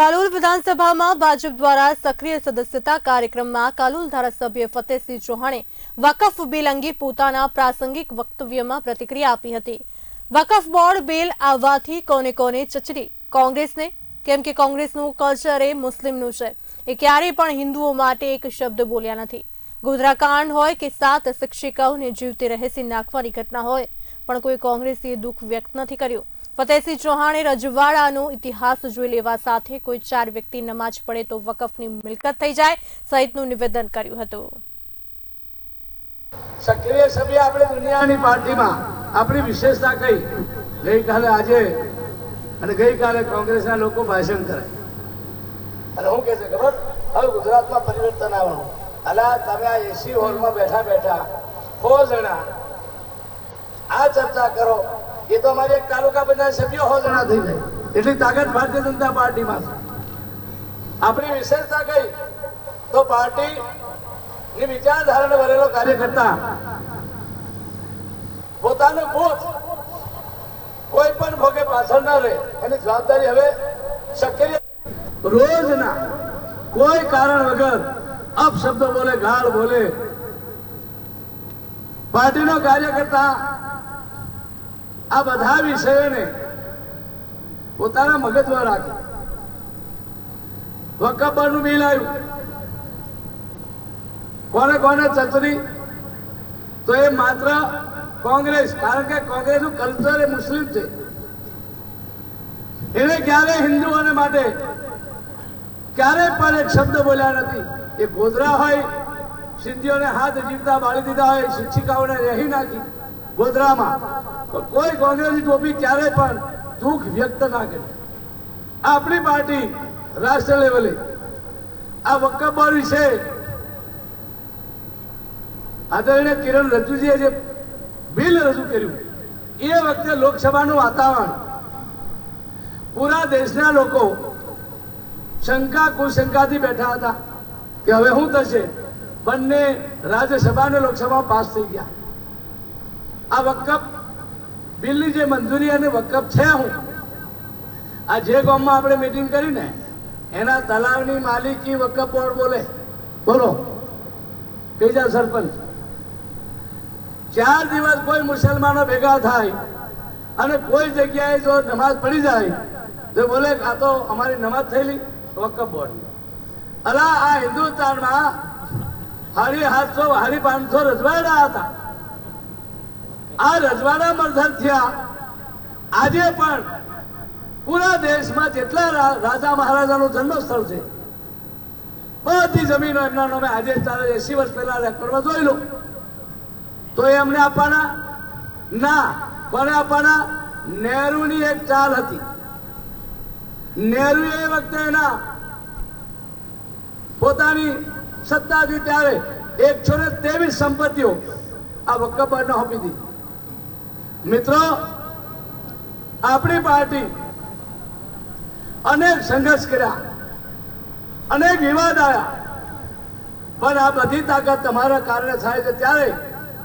કાલોલ વિધાનસભામાં ભાજપ દ્વારા સક્રિય સદસ્યતા કાર્યક્રમમાં કાલોલ ધારાસભ્ય ફતેહસિંહ ચૌહાણે વકફ બિલ અંગે પોતાના પ્રાસંગિક વક્તવ્યમાં પ્રતિક્રિયા આપી હતી. વકફ બોર્ડ બિલ આવવાથી કોને કોને ચચડી? કોંગ્રેસને? કેમ કે કોંગ્રેસનું કલ્ચર એ મુસ્લિમનું છે. એ ક્યારેય પણ હિન્દુઓ માટે એક શબ્દ બોલ્યા નથી. ગોધરાકાંડ હોય કે સાત શિક્ષિકાઓને જીવતી રહેસી નાખવાની ઘટના હોય, પણ કોઈ કોંગ્રેસીએ દુઃખ વ્યક્ત નથી કર્યું. ફતેહસિંહ ચૌહાણે રજવાડાનો ઇતિહાસ જોઈ લેવા સાથે કોઈ ચાર વ્યક્તિ નમાજ પડે તો વકફની મિલકત થઈ જાય સહિતનું નિવેદન કર્યું હતું. સક્રિય સભ્ય આપણે દુનિયાની પાર્ટીમાં આપણી વિશેષતા કઈ? ગઈકાલે આજે અને ગઈકાલે કોંગ્રેસના લોકો ભાષણ કરે. અને હું કે છે, ખબર? હવે ગુજરાતમાં પરિવર્તન આવવાનું. અલા, તમે આ એસી હોલમાં બેઠા બેઠા, સો જણા આ ચર્ચા કરો એ તો અમારે એક તાલુકા બધા સભ્યો જણા થઈ જાય. એટલી તાકાત ભારતીય જનતા પાર્ટીમાં છે. આપણી વિશેષતા કઈ? તો પાર્ટી ની વિચારધારાને ભરેલો કાર્યકર્તા પોતાનું બૂથ કોઈ પણ ભોગે પાછળ ના રહે. એની જવાબદારી હવે સક્રિય રોજના કોઈ કારણ વગર અપશબ્દ બોલે, ગાળ બોલે. પાર્ટીનો કાર્યકર્તા આ બધા વિષયોને પોતાના મગજમાં રાખે. વકફ બિલ આવ્યું. કોને કોને ચચરી? તો એ માત્ર કોંગ્રેસ, કારણ કે કોંગ્રેસનું કલ્ચર એ મુસ્લિમ છે. એને ક્યારે હિન્દુઓને માટે ક્યારે પણ એક શબ્દ બોલ્યા નથી. એ ગોધરા હોય, સિદ્ધિઓને હાથ જીવતા બાળી દીધા હોય, શિક્ષિકાઓને રહી નાખી. ગોધરામાં. કોઈ કોંગ્રેસની ટોપી ક્યારે પણ દુઃખ વ્યક્ત ના કરે. આપણી પાર્ટી રાષ્ટ્ર લેવલે આ વકફ બોર્ડ વિશે આદરણીય કિરણ રજુજીએ જે બિલ રજૂ કર્યું, એ વખતે લોકસભાનું વાતાવરણ. પૂરા દેશના લોકો શંકા, કુશંકાથી બેઠા હતા કે હવે શું થશે? બંને રાજ્યસભા અને લોકસભા પાસ થઈ ગયા. આ વકફ બિલની જે મંજૂરી અને વકફ છે હું. આ જે ગામમાં આપણે મિટિંગ કરી ને એના તલાવની માલિકી વકફ બોર્ડ બોલે. બોલો. કહી જાઓ સરપંચ. ચાર દિવસ કોઈ મુસલમાનો ભેગા થાય અને કોઈ જગ્યાએ જો નમાઝ પડી જાય, તો બોલે આ તો અમારી નમાઝ થયેલી વકફ બોર્ડ અલા, આ હિન્દુસ્તાનમાં હારી સાતસો હારી પાંચસો રજવાડા હતા. આ રજવાડા મર્ધર થયા. આજે પણ પૂરા દેશમાં જેટલા રાજા મહારાજાનું જન્મસ્થળ છે, બધી જમીનો એમના નામે આજે ચાલે એસી વર્ષ પહેલા રેકોર્ડમાં જોઈ લો. તો એ અમને આપવાના? ના. કોને આપવાના? નહેરુની એક ચાલ હતી. નહેરુ એ વખતે એના પોતાની સત્તા હતી ત્યારે એકસો ને ત્રેવીસ સંપત્તિઓ આ વકફ સોંપી દીધી. મિત્રો, આપણી પાર્ટી અનેક સંઘર્ષ કર્યા, અનેક વિવાદ આવ્યા, પણ આ બધી તાકાત તમારા કારણે થાય છે. ત્યારે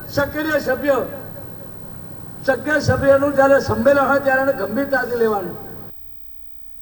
સક્રિય સભ્ય, સક્રિય સભ્યનું જ્યારે સંમેલન હોય ત્યારે ગંભીરતાથી લેવાનું.